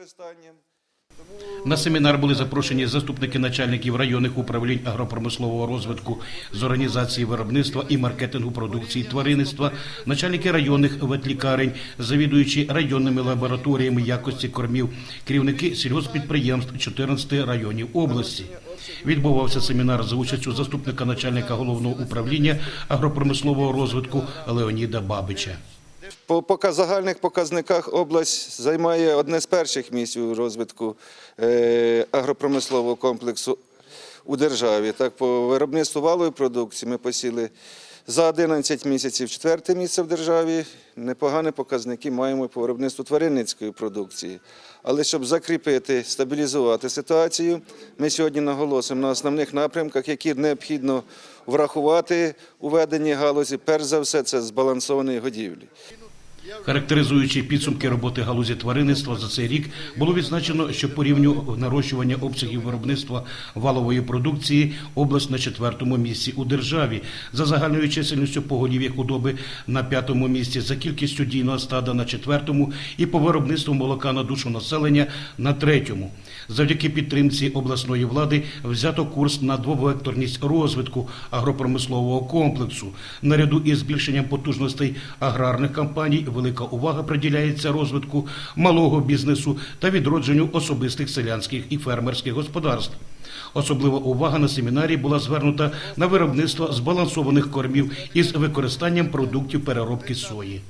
використанням. На семінар були запрошені заступники начальників районних управлінь агропромислового розвитку з організації виробництва і маркетингу продукції тваринництва, начальники районних ветлікарень, завідуючі районними лабораторіями якості кормів, керівники сільгоспідприємств 14 районів області. Відбувався семінар за участю заступника начальника головного управління агропромислового розвитку Леоніда Бабича. По пока- загальних показниках область займає одне з перших місць у розвитку е, агропромислового комплексу у державі. Так, по виробництву валової продукції ми посіли за 11 місяців четверте місце в державі. Непогані показники маємо по виробництву тваринницької продукції. Але щоб закріпити, стабілізувати ситуацію, ми сьогодні наголосимо на основних напрямках, які необхідно врахувати у веденні галузі. Перш за все, це збалансованої годівлі. Характеризуючи підсумки роботи галузі тваринництва за цей рік, було відзначено, що по нарощування обсягів виробництва валової продукції область на четвертому місці у державі, за загальною чисельністю поголів'я худоби на п'ятому місці, за кількістю дійного стада на четвертому і по виробництву молока на душу населення на третьому. Завдяки підтримці обласної влади взято курс на двовекторність розвитку агропромислового комплексу. Наряду із збільшенням потужностей аграрних компаній велика увага приділяється розвитку малого бізнесу та відродженню особистих селянських і фермерських господарств. Особлива увага на семінарі була звернута на виробництво збалансованих кормів із використанням продуктів переробки сої.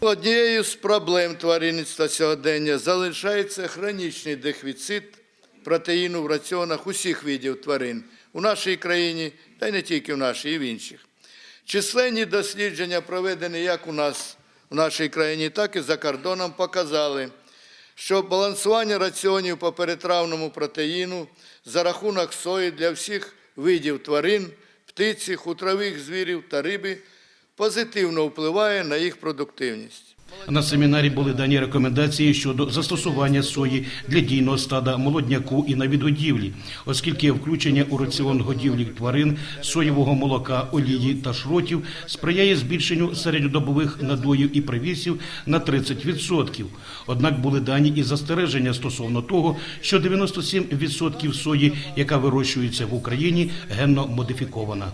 Однією з проблем тваринництва сьогодення залишається хронічний дефіцит протеїну в раціонах усіх видів тварин у нашій країні, та й не тільки в нашій, і в інших. Численні дослідження, проведені як у нас в нашій країні, так і за кордоном, показали, що балансування раціонів по перетравному протеїну за рахунок сої для всіх видів тварин, птиці, хутрових звірів та риби позитивно впливає на їх продуктивність. На семінарі були дані рекомендації щодо застосування сої для дійного стада молодняку і на відгодівлі, оскільки включення у раціон годівлі тварин, соєвого молока, олії та шротів сприяє збільшенню середньодобових надоїв і привісів на 30%. Однак були дані і застереження стосовно того, що 97% сої, яка вирощується в Україні, генно модифікована.